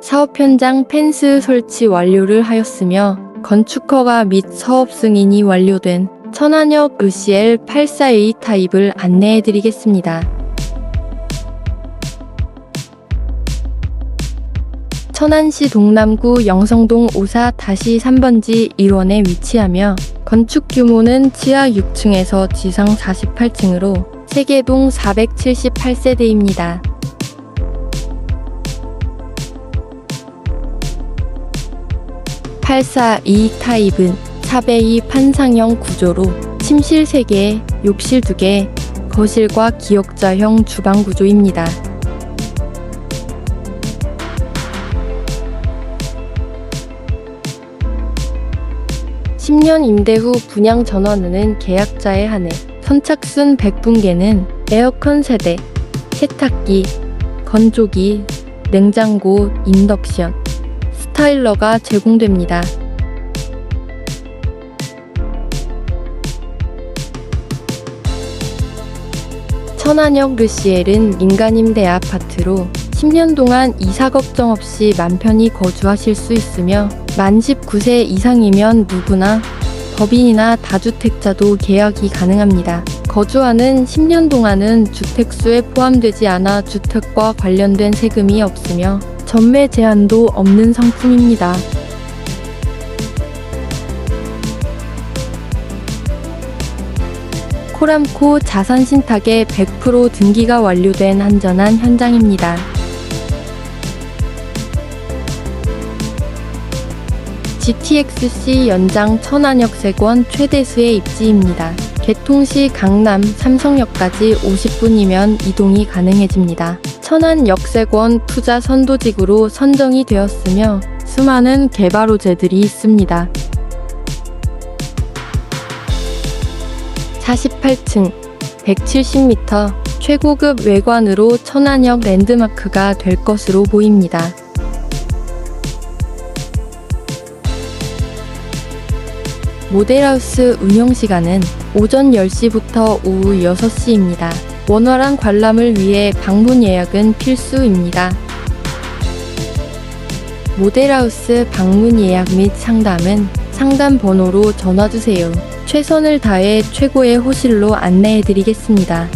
사업 현장 펜스 설치 완료를 하였으며 건축허가 및 사업 승인이 완료된 천안역 으시엘 842 타입을 안내해 드리겠습니다. 천안시 동남구 영성동 54-3번지 1원에 위치하며 건축 규모는 지하 6층에서 지상 48층으로 세계동 478세대입니다. (842) 타입은 4배2 판상형 구조로 침실 3개, 욕실 2개, 거실과 기역자형 주방 구조입니다. 10년 임대 후 분양 전원은 계약자에 한해 선착순 100분계는 에어컨 세대, 세탁기, 건조기, 냉장고, 인덕션, 스타일러가 제공됩니다. 천안역 르시엘은 민간 임대 아파트로 10년 동안 이사 걱정 없이 맘 편히 거주하실 수 있으며 만 19세 이상이면 누구나 법인이나 다주택자도 계약이 가능합니다. 거주하는 10년 동안은 주택수에 포함되지 않아 주택과 관련된 세금이 없으며 전매 제한도 없는 상품입니다. 코람코 자산 신탁의 100% 등기가 완료된 한전한 현장입니다. GTX-C 연장 천안역 세권 최대수의 입지입니다. 개통 시 강남 삼성역까지 50분이면 이동이 가능해집니다. 천안 역세권 투자 선도직으로 선정이 되었으며 수많은 개발 호재들이 있습니다. 48층, 170m, 최고급 외관으로 천안역 랜드마크가 될 것으로 보입니다. 모델하우스 운영 시간은 오전 10시부터 오후 6시입니다. 원활한 관람을 위해 방문 예약은 필수입니다. 모델하우스 방문 예약 및 상담은 상담 번호로 전화 주세요. 최선을 다해 최고의 호실로 안내해 드리겠습니다.